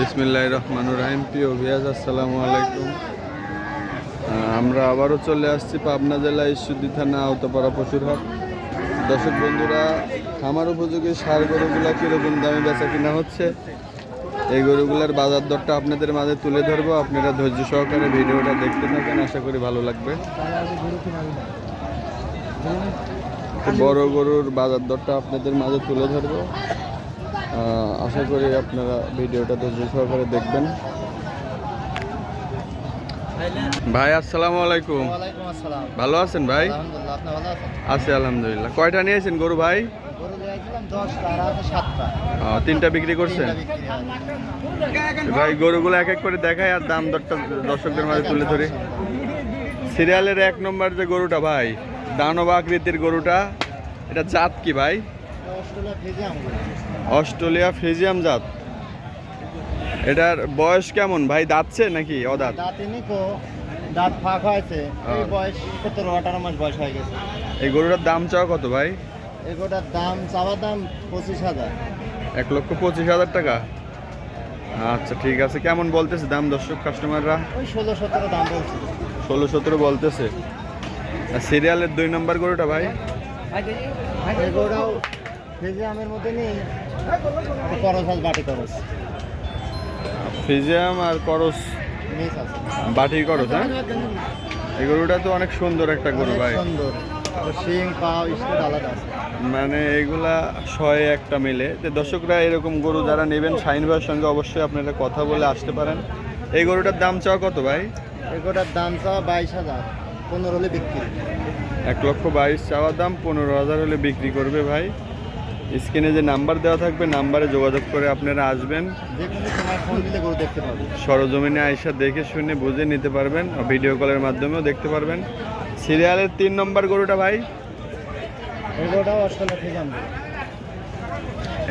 বিসমিল্লাহ রহমানুর রাহিম। প্রিয় ভিয়াজ আসসালামু আলাইকুম। আমরা আবারও চলে আসছি পাবনা জেলা ঈশ্বরদী থানা আওতাপাড়া পশুরহাট দর্শক বন্ধুরা, খামার উপযোগী সার গরুগুলা কীরকম দামে বেচা কিনা হচ্ছে? এই গরুগুলার বাজার দরটা আপনাদের মাঝে তুলে ধরবো। আপনারা ধৈর্য সহকারে ভিডিওটা দেখতে থাকেন, আশা করি ভালো লাগবে। বড় গরুর বাজার দরটা আপনাদের মাঝে তুলে ধরবো। আশা করি আপনারা ভিডিওটা ধৈর্য সহকারে দেখবেন। ভাই আসসালামু আলাইকুম। ভালো আছেন ভাই? আছি আলহামদুলিল্লাহ। কয়টা নিয়েছেন গরু ভাই? তিনটা বিক্রি করছেন। ভাই গরুগুলো এক এক করে দেখায় আর দাম দরটা দর্শকদের মাঝে তুলে ধরি। সিরিয়ালের এক নম্বর যে গরুটা ভাই দানব আকৃতির গরুটা এটা জাত কি ভাই? অস্ট্রেলিয়া ফিজিয়াম। জাত। এটার বয়স কেমন? ভাই দাঁতছে নাকি অদাঁত? দাঁত এনে কো দাঁত ফাঁক হয়েছে। এই। বয়স সতেরো আঠারো মাস বয়স হয়ে গেছে। এই গরুটার দাম চাও কত ভাই? এগোটার দাম চাওয়া দাম পঁচিশ হাজার। এক লক্ষ পঁচিশ হাজার টাকা? আচ্ছা ঠিক আছে। কেমন বলতেছে দাম দর্শক কাস্টমাররা ওই ষোলো সতেরো দাম বলছে। ষোলো সতেরো বলতেছে। আর সিরিয়ালের দুই নম্বর গরুটা ভাই? এগোটাও ভেজে আমের মধ্যে নেই করস আজ বাটি করস। ফিজিয়াম আর করস মিস আছে। বাটি করস হ্যাঁ? এই গরুটা তো অনেক সুন্দর একটা গরু ভাই। সুন্দর। আর শিং স্টেট আলাদা আছে। মানে এগুলা শয়ে একটা মিলে। তো দর্শকরা এরকম গরু যারা নেবেন শাহিন ভাইয়ের সঙ্গে অবশ্যই আপনারা কথা বলে আসতে পারেন। এই গরুটার দাম চাওয়া কত ভাই? এগোটার দাম চাওয়া বাইশ হাজার। পনেরো হলে বিক্রি। এক লক্ষ বাইশ চাওয়ার দাম পনেরো হাজার হলে বিক্রি করবে ভাই। স্ক্রিনে যে নাম্বার দেওয়া থাকবে নাম্বারে যোগাযোগ করে আপনারা আসবেন। সরজমিনে আয়সা দেখে শুনে বুঝে নিতে পারবেন ভিডিও কলের মাধ্যমেও দেখতে পারবেন। সিরিয়ালের তিন নম্বর গরুটা ভাই?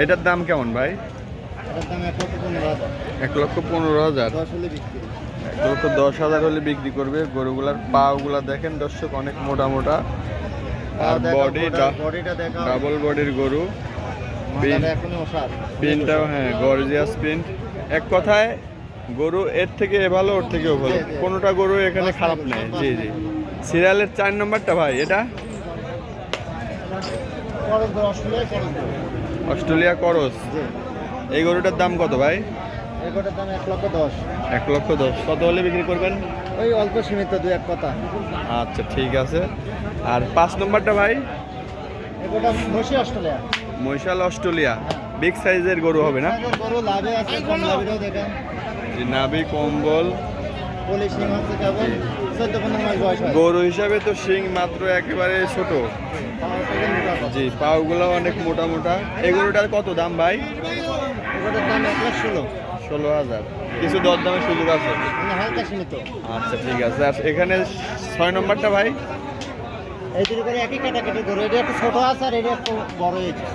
এটার দাম কেমন ভাই? এক লক্ষ পনেরো হাজার। এক লক্ষ দশ হাজার হলে বিক্রি করবে। গরুগুলার পাগুলা দেখেন দর্শক অনেক মোটা মোটা। আর বডি বডিটা দেখা ডাবল বডির গরু। পিনটাও হ্যাঁ গর্জিয়াস পিন এক কথায় গরু এর থেকে ভালো ওর থেকেও ভালো। কোনোটা গরু এখানে খারাপ নেই। জি জি। সিরিয়ালের চার নম্বরটা ভাই এটা? অস্ট্রেলিয়া করস। এই গরুটার দাম কত ভাই? এক লক্ষ দশ। কত হলে বিক্রি করবেন? ওই অল্প সীমিত দু এক কথা। আচ্ছা ঠিক আছে। আর পাঁচ নম্বরটা ভাই? অস্ট্রেলিয়া। মৈশাল অস্ট্রেলিয়া বিগ সাইজের গরু হবে না? নাভি কম্বল। হয়। গরু হিসাবে তো শিং মাত্র একেবারে ছোট। জি পাগুলো অনেক মোটা মোটা। এই গরুটার কত দাম ভাই? দাম ষোলো। ষোলো হাজার। কিছু দর দামের সুযোগ আছে? আচ্ছা ঠিক আছে। আর এখানে ছয় নম্বরটা ভাই? এই দুটো করে একই গরু এটা একটু ছোট আছে আর এটা একটু বড় হয়েছে।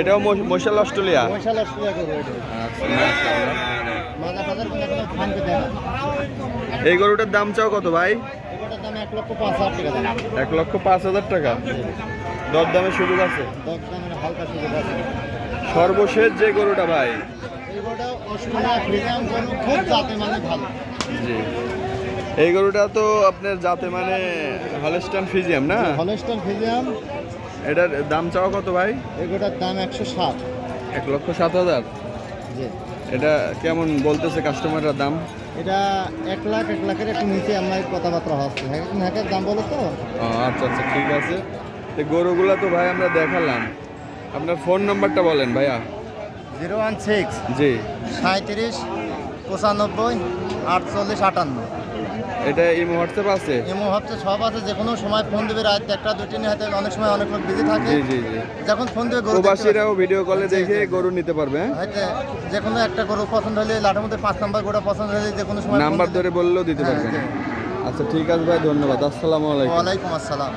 এটাও মৈশাল অস্ট্রেলিয়া? মশাল অস্ট্রেলিয়া গরু এটা। কোনো না। এই গরুটার দাম চাও কত ভাই? দাম এক লক্ষ পাঁচ হাজার টাকা দাম। এক লক্ষ পাঁচ হাজার টাকা? দর দামের সুযোগ আছে? দশ হালকা সুযোগ আছে। সর্বশেষ যে গরুটা ভাই? এই গরুটা অস্ট্রেলিয়া ফ্রিজিয়াম গরু খুব জাতে মানে ভালো। জি। এই গরুটা তো আপনার যাতে মানে হলস্টান ফিজিয়াম না? হলস্টন ফিজিয়াম এটার দাম চাওয়া কত ভাই? এগোটার দাম একশো ষাট। এক লক্ষ সাত হাজার? জি। এটা কেমন বলতেছে কাস্টমাররা দাম? এটা এক লাখ এক লাখের একটু নিচে আমার কথাবার্তা হচ্ছে। হ্যাঁ হ্যাঁ দাম বলো তো। আচ্ছা আচ্ছা ঠিক আছে। তো গরুগুলো তো ভাই আমরা দেখালাম। আপনার ফোন নাম্বারটা বলেন ভাইয়া। Zero one six. জি। সাঁত্রিশ পঁচানব্বই আটচল্লিশ আটান্ন। এটা ইমো হোয়াটসঅ্যাপ আছে? ইমো হোয়াটসঅ্যাপ সব আছে যে কোনো সময় ফোন দেবে রাত একটা দুটি হাতে অনেক সময় অনেক লোক বিজি থাকে। জি জি জি। যখন ফোন দেবে গরু বাসীরাও প্রবাসীরাও ভিডিও কলে দেখে। গরু নিতে পারবে হ্যাঁ? হয়তো যে কোনো একটা গরু পছন্দ হলে লাটের মধ্যে পাঁচ নাম্বার গরু পছন্দ হলে যে কোনো সময় নাম্বার ধরে বললেও দিতে হ্যাঁ, পারবেন আচ্ছা ঠিক আছে ভাই ধন্যবাদ। আসসালামু আলাইকুম। ওয়া আলাইকুম আসসালাম।